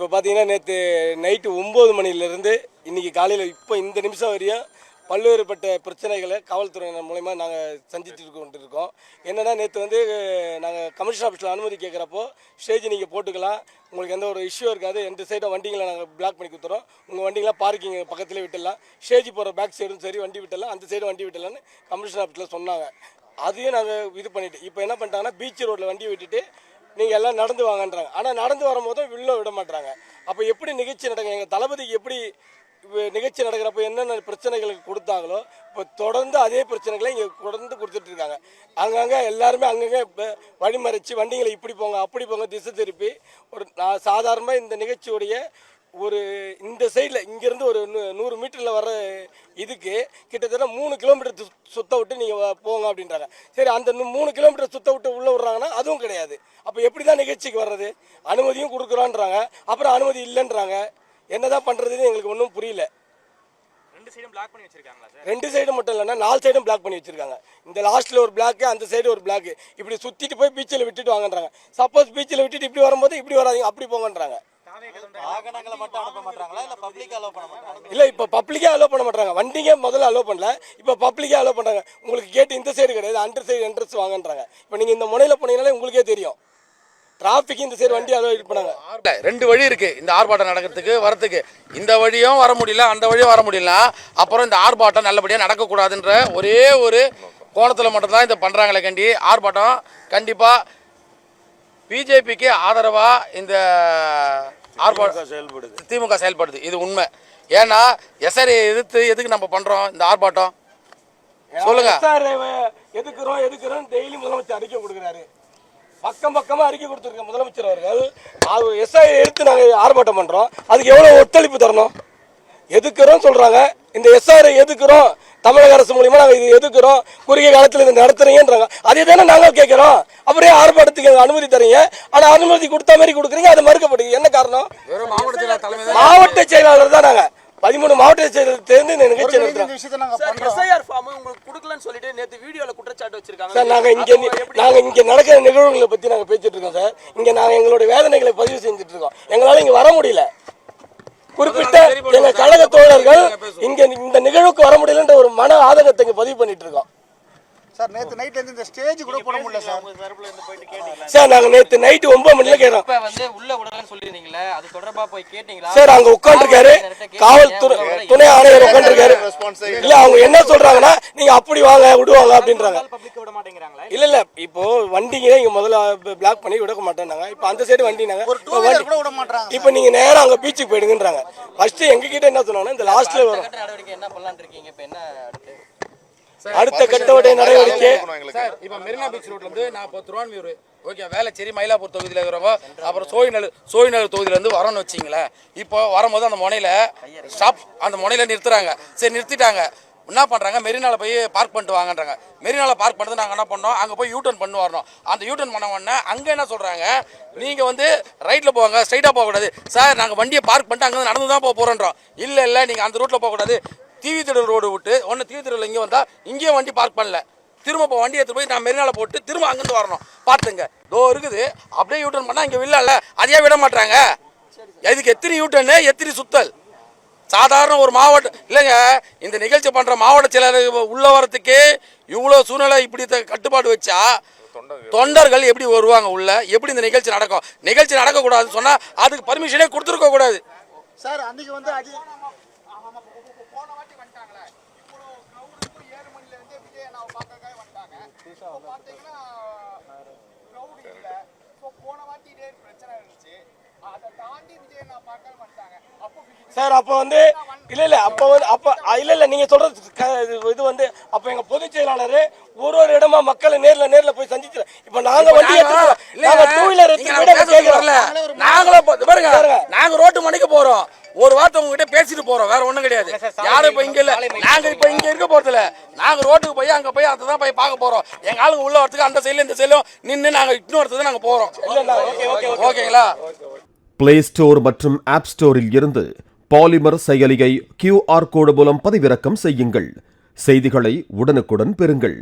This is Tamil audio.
இப்போ பார்த்தீங்கன்னா நேற்று நைட்டு ஒம்பது மணிலேருந்து இன்றைக்கி காலையில் இப்போ இந்த நிமிஷம் வரையும் பல்வேறுபட்ட பிரச்சனைகளை காவல்துறையினர் மூலயமா நாங்கள் சந்தித்து கொண்டு இருக்கோம் என்னென்னா நேற்று வந்து நாங்கள் கமிஷன் ஆஃபீஸில் அனுமதி கேட்குறப்போ ஸ்டேஜ் நீங்கள் போட்டுக்கலாம். உங்களுக்கு எந்த ஒரு இஷ்யூ இருக்காது. எந்த சைடும் வண்டிங்களை நாங்கள் பிளாக் பண்ணி கொடுத்துறோம். உங்கள் வண்டிங்களாம் பார்க்கிங் பக்கத்தில் விட்டுடலாம். ஸ்டேஜ் போகிற பேக் சைடும் சரி வண்டி விட்டுடலாம். அந்த சைடு வண்டி விட்டுடலாம்னு கமிஷன் ஆஃபீஸில் சொன்னாங்க. அதையும் நாங்கள் இது பண்ணிவிட்டு இப்போ என்ன பண்ணிட்டாங்கன்னா பீச் ரோட்டில் வண்டி விட்டுட்டு நீங்கள் எல்லாம் நடந்து வாங்கன்றாங்க. ஆனால் நடந்து வரும்போதும் உள்ள விட மாட்டாங்க அப்போ எப்படி நிகழ்ச்சி நடக்கும் எங்கள் தளபதிக்கு எப்படி நிகழ்ச்சி நடக்கிறப்ப என்னென்ன பிரச்சனைகளுக்கு கொடுத்தாங்களோ இப்போ தொடர்ந்து அதே பிரச்சனைகளை இங்கே தொடர்ந்து கொடுத்துட்டு இருக்காங்க. அங்கங்கே எல்லாருமே அங்கங்கே இப்போ வழிமறைச்சு வண்டிகளை இப்படி போங்க அப்படி போங்க திசை திருப்பி ஒரு நான் சாதாரணமாக இந்த நிகழ்ச்சியுடைய ஒரு இந்த சைடில் இங்கேருந்து ஒரு நூ- நூறு மீட்டரில் வர இதுக்கு கிட்டத்தட்ட மூணு கிலோமீட்டர் சுத்த விட்டு நீங்கள் போங்க அப்படின்றாங்க. சரி அந்த மூணு கிலோமீட்டர் சுத்த விட்டு உள்ளே விட்றாங்கன்னா அதுவும் கிடையாது. அப்போ எப்படி தான் நிகழ்ச்சிக்கு வர்றது? அனுமதியும் கொடுக்குறோன்றாங்க. அப்புறம் அனுமதி இல்லைன்றாங்க. என்னதான் பண்ணுறதுன்னு எங்களுக்கு ஒன்றும் புரியல. ரெண்டு சைடும் மட்டும் இல்லைன்னா நாலு சைடும் பிளாக் பண்ணி வச்சிருக்காங்க. இந்த லாஸ்ட்டில் ஒரு பிளாக்கு அந்த சைடு ஒரு பிளாக்கு இப்படி சுற்றிட்டு போய் பீச்சில் விட்டுட்டு வாங்கன்றாங்க. சப்போஸ் பீச்சில் விட்டுட்டு இப்படி வரும்போது இப்படி வராதீங்க அப்படி போங்கன்றாங்க. வாகனங்களை மட்டும் அனுப்ப மாட்டாங்களா? இல்ல பப்ளிக் பண்ண மாட்டாங்களா? இல்லை இப்போ பப்ளிக்கே அலோவ் பண்ண மாட்டாங்க. வண்டிங்க முதல்ல அலோவ் பண்ணல. இப்போ பப்ளிக்கே அலோவ் பண்ணுறாங்க உங்களுக்கு கேட்டு இந்த சைடு கிடையாது அந்த சைடு என்ட்ரன்ஸ் வாங்கன்றாங்க. இப்போ நீங்கள் இந்த முனையில் போனீங்கனாலே உங்களுக்கே தெரியும். டிராஃபிக் இந்த சைடு வண்டி அலோவ் பண்ணாங்க ரெண்டு வழி இருக்கு. இந்த ஆர்ப்பாட்டம் நடக்கிறதுக்கு வரத்துக்கு இந்த வழியும் வர முடியல அந்த வழியும் வர முடியல. அப்புறம் இந்த ஆர்ப்பாட்டம் நல்லபடியாக நடக்கக்கூடாதுன்ற ஒரே ஒரு கோணத்தில் மட்டும்தான் இதை பண்ணுறாங்களே கண்டி. ஆர்ப்பாட்டம் கண்டிப்பாக பிஜேபிக்கு ஆதரவாக இந்த ஆர்ப்பாட்டம் செயல்படுது. திமுக செயல்படுது. இது உண்மை. ஏன்னா எஸ்ஆர்ஐ எதிர்த்து எதுக்கு நம்ம பண்ணுறோம் இந்த ஆர்ப்பாட்டம்? சொல்லுங்க. எதுக்குறோம் எதுக்குறோம் டெய்லி முதலமைச்சர் அறிக்கை கொடுக்குறாரு. பக்கம் பக்கமா அறிக்கை கொடுத்துருக்க முதலமைச்சர் அவர்கள் அவர் எஸ்ஐ எடுத்து நாங்கள் ஆர்ப்பாட்டம் பண்றோம். அதுக்கு எவ்வளவு ஒத்துழைப்பு தரணும்? எதுக்குறோம் சொல்றாங்க. இந்த எஸ்ஆர்ஐ எதுக்குறோம்? தமிழக அரசு மூலியமா நாங்கள் இது எதுக்குறோம்? குறுகிய காலத்தில் இது நடத்துறீங்கன்றாங்க. அதே தானே நாங்கள் கேட்குறோம். ஏன் ஆர்ப்பாட்டத்துக்கு அனுமதி தரீங்க. ஆனால் அனுமதி கொடுத்த மாதிரி கொடுக்குறீங்க. அது மறுக்கப்படுது. என்ன காரணம்? மாவட்ட செயலாளர் தலைமை மாவட்ட செயலாளர் தான் நாங்கள் பதிமூணு மாவட்ட செயலாளர் தேர்ந்து இந்த நிகழ்ச்சி நடத்துறோம். சார் எஸ்ஐஆர் ஃபார்ம் உங்களுக்கு கொடுக்கலன்னு சொல்லிட்டு நேத்து வீடியோல குற்றச்சாட்டு வச்சிருக்காங்க. சார் நாங்க இங்க நாங்க இங்க நடக்கிற நிகழ்வுகளை பத்தி நாங்க பேசிட்டு இருக்கோம் சார். இங்க நாங்க எங்களோட வேதனைகளை பதிவு செஞ்சுட்டு இருக்கோம். எங்களால இங்க வர முடியல. குறிப்பிட்ட எங்க கழக தோழர்கள் இங்க இந்த நிகழ்வுக்கு வர முடியலன்ற ஒரு மன ஆதங்கத்தை இங்க பதிவு பண்ணிட்டு இருக்கோம் சார் நேத்து நைட்ல இருந்து இந்த ஸ்டேஜ் கூட போட முடியல சார். தரப்புல இருந்து போயிட்டு கேட்டீங்களா? சார் நாங்க நேத்து நைட்டு ஒன்பது மணில கேட்கறோம் இப்ப வந்து உள்ள விடலன்னு சொல்லிருந்தீங்களே அது தொடர்பா போய் கேட்டீங்களா? சார் அங்க உட்காந்துருக்காரு காவல்துறை துணை ஆணையர் உட்காந்துருக்காரு இல்ல அவங்க என்ன சொல்றாங்கன்னா நீங்க அப்படி வாங்க விடுவாங்க அப்படின்றாங்க. பப்ளிக் விட மாட்டேங்கிறாங்களா? இல்ல இல்ல இப்போ வண்டிங்க இங்க முதல்ல பிளாக் பண்ணி விட மாட்டேன்னாங்க. இப்போ அந்த சைடு வண்டினாங்க. கூட விட மாட்டாங்க இப்போ நீங்க நேரா அங்க பீச்சுக்கு போயிடுங்கன்றாங்க. ஃபர்ஸ்ட் எங்க கிட்ட என்ன சொன்னாங்கன்னா இந்த லாஸ்ட்ல வரும். நடவடிக்கை என்ன பண்ணலாம்னு இருக்கீங்க? இப்ப என்ன அடுத்து கட்டவடைய நடவடிக்கை? சார் இப்போ மெரினா பீச் ரோட்ல இருந்து நான் இப்போ திருவான்மியூர் ஓகே வேலைச்சேரி மயிலாப்பூர் தொகுதியில் இருக்கிறவங்க அப்புறம் சோழிநகர் சோழிநகர் தொகுதியில இருந்து வரணும்னு வச்சிங்களேன். இப்போ வரும்போது அந்த முனையில ஸ்டாப் அந்த முனையில நிறுத்துறாங்க. சரி நிறுத்திட்டாங்க. என்ன பண்ணுறாங்க மெரினால போய் பார்க் பண்ணிட்டு வாங்கன்றாங்க. மெரினால பார்க் பண்ணிட்டு நாங்கள் என்ன பண்ணோம்? அங்கே போய் யூட்டர்ன் பண்ணி வரணும். அந்த யூட்டர்ன் பண்ண உடனே அங்கே என்ன சொல்கிறாங்க நீங்கள் வந்து ரைட்டில் போவாங்க ஸ்ட்ரைட்டாக போகக்கூடாது. சார் நாங்கள் வண்டியை பார்க் பண்ணிட்டு அங்கே நடந்து தான் போக போகிறோன்றோம் இல்லை இல்லை நீங்கள் அந்த ரூட்டில் போகக்கூடாது. டிவி திடல் ரோடு விட்டு ஒன்று டிவி திடல் இங்கே வந்தால் இங்கேயும் வண்டி பார்க் பண்ணல. திரும்ப இப்போ வண்டி எடுத்து போய் நான் மெரினால போட்டு திரும்ப அங்கேருந்து வரணும். பார்த்துங்க. தோ இருக்குது. அப்படியே யூட்டர்ன் பண்ணால் இங்கே வில்லல அதையே விட மாட்டாங்க. இதுக்கு எத்தனை யூட்டர்னு எத்தனை சுத்தல்? சாதாரண ஒரு மாவட்டம் இல்லைங்க இந்த நிகழ்ச்சி பண்ணுற மாவட்ட சிலர் உள்ள வரத்துக்கு இவ்வளோ சூழ்நிலை இப்படி த- கட்டுப்பாடு வச்சா தொண்டர்கள் எப்படி வருவாங்க உள்ள? எப்படி இந்த நிகழ்ச்சி நடக்கும்? நிகழ்ச்சி நடக்கக்கூடாதுன்னு சொன்னால் அதுக்கு பர்மிஷனே கொடுத்துருக்க கூடாது. சார் அன்னைக்கு வந்து சார் அப்போ வந்து இல்ல இல்ல அப்போ வந்து அப்போ இல்ல இல்ல நீங்க சொல்றது க- இது- வந்து அப்போ எங்க பொதுச் செயலாளர் ஒரு ஒரு இடமா மக்களை நேர்ல நேர்ல போய் சந்திச்சு இப்போ நாங்க வண்டி எடுத்துக்கிறோம் நாங்க டூ வீலர் எடுத்து இப்ப- பாருங்க. நாங்க ரோட்டு மணிக்கு போறோம். ஒரு வார்த்தை உங்ககிட்ட பேசிட்டு போறோம். வேற ஒண்ணும் கிடையாது. யாரும் இப்ப இங்க இல்ல. நாங்க இப்ப இங்க இருக்க போறது இல்ல நாங்க ரோட்டுக்கு போய் அங்க போய் அதை தான் போய் பார்க்க போறோம். எங்க ஆளுங்க உள்ள வரதுக்கு அந்த சைடுல இந்த சைடுல நின்னு நாங்க இன்னொருத்தது நாங்க போறோம். ஓகேங்களா? பிளே ஸ்டோர் மற்றும் ஆப் ஸ்டோரில் இருந்து பாலிமர் செயலியை கியூஆர் கோடு மூலம் பதிவிறக்கம் செய்யுங்கள். செய்திகளை உடனுக்குடன் பெறுங்கள்.